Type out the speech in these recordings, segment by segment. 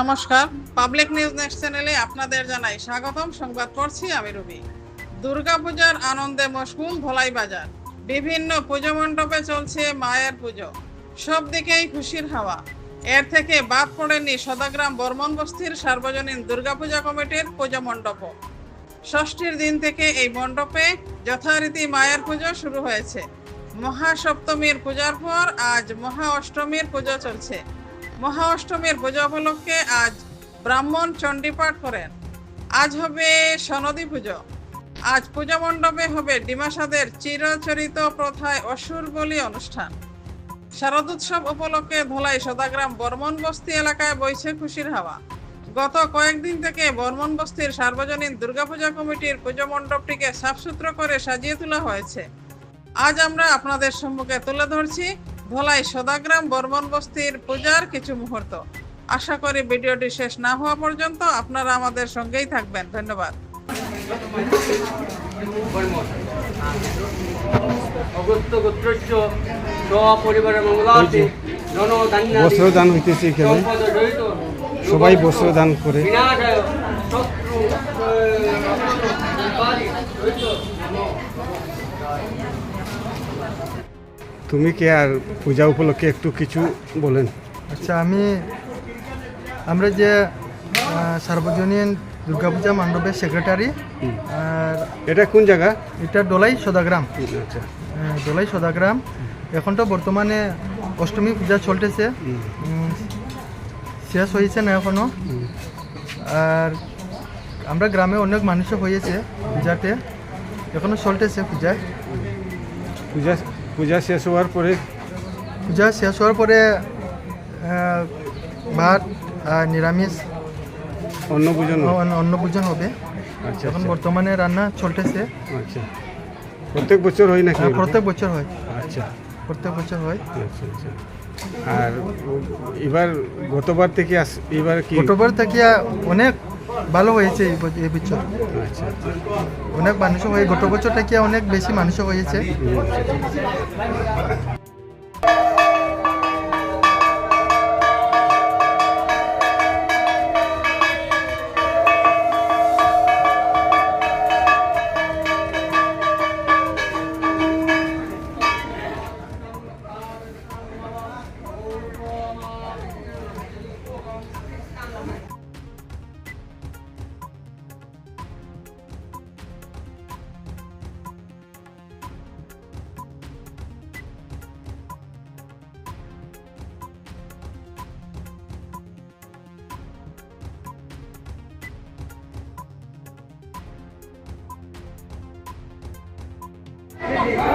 নমস্কার। Public news next চ্যানেলে আপনাদের জানাই স্বাগতম। সংবাদ পড়ছি আমি রবি। দুর্গাপূজার আনন্দে মশগুল ভোলাই বাজার। বিভিন্ন পুজো মণ্ডপে চলছে মায়ের পুজো। সব দিকেই খুশির হাওয়া। এর থেকে বাদ পড়েনি সদাগ্রাম বর্মন বস্তির সার্বজনীন দুর্গাপূজা কমিটির পুজো মণ্ডপ। ষষ্ঠীর দিন থেকে এই মণ্ডপে যথারীতি মায়ের পুজো শুরু হয়েছে। মহাসপ্তমীর পূজার পর আজ মহা অষ্টমীর পুজো চলছে। মহা অষ্টমীর পুজো উপলক্ষে আজ ব্রাহ্মণ চণ্ডীপাঠ করেন। আজ হবে সনদী পুজো। আজ পূজা মণ্ডপে হবে ডিমাসাদের চিরচরিত প্রথায় অসুর বলি অনুষ্ঠান। শারদোৎসব উপলক্ষে ধলাই সদাগ্রাম বর্মন বস্তি এলাকায় বইছে খুশির হাওয়া। গত কয়েকদিন থেকে বর্মন বস্তির সার্বজনীন দুর্গাপূজা কমিটির পুজো মণ্ডপটিকে সাফসুতরো করে সাজিয়ে তোলা হয়েছে। আজ আমরা আপনাদের সম্মুখে তুলে ধরছি ধলাই সদাগ্রাম বর্মন বস্তির পূজার কিছু মুহূর্ত। আশা করি ভিডিওটি শেষ না হওয়া পর্যন্ত আপনারা আমাদের সঙ্গেই থাকবেন। ধন্যবাদ। অগস্ত গোত্রস্য জনধান্য হইতেছে এখানে। সবাই বস্ত্র দান করে তুমি কি আর পূজা উপলক্ষে একটু কিছু বলেন? আচ্ছা আমি আমরা যে সার্বজনীন দুর্গাপূজা মণ্ডপের সেক্রেটারি আর এটা কোন জায়গা? এটা দোলাই সদাগ্রাম। আচ্ছা। আহ, দোলাই সদাগ্রাম। এখন তো বর্তমানে অষ্টমী পূজা চলতেছে। শেষ হয়েছে না এখনও। আর আমরা গ্রামে অনেক মানুষও হয়েছে পূজাতে। এখনও চলতেছে পূজা। পূজা পূজা শেষ হওয়ার পরে পূজা শেষ হওয়ার পরে ভাত আর নিরামিষ অন্নপূজন অন্নপূজন হবে। আচ্ছা এখন আচ্ছা, বর্তমানে রান্না চলতেছে। আচ্ছা। প্রত্যেক বছর হয় নাকি হ্যাঁ, প্রত্যেক বছর হয়। আচ্ছা। প্রত্যেক বছর হয়। আচ্ছা আচ্ছা। আর এবার গতবার থেকে আস এবার কি? গতবার থেকে অনেক ভালো হয়েছে এই বছ- এই বছর। আচ্ছা। আচ্ছা অনেক মানুষ হয়ে গত বছর থেকে অনেক বেশি মানুষ হয়েছে। Yeah.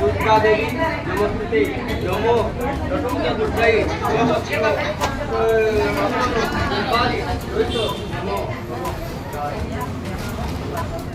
दुर्गादेवी नमस्ते नमो नटुंगा दुर्गाई नमस्ते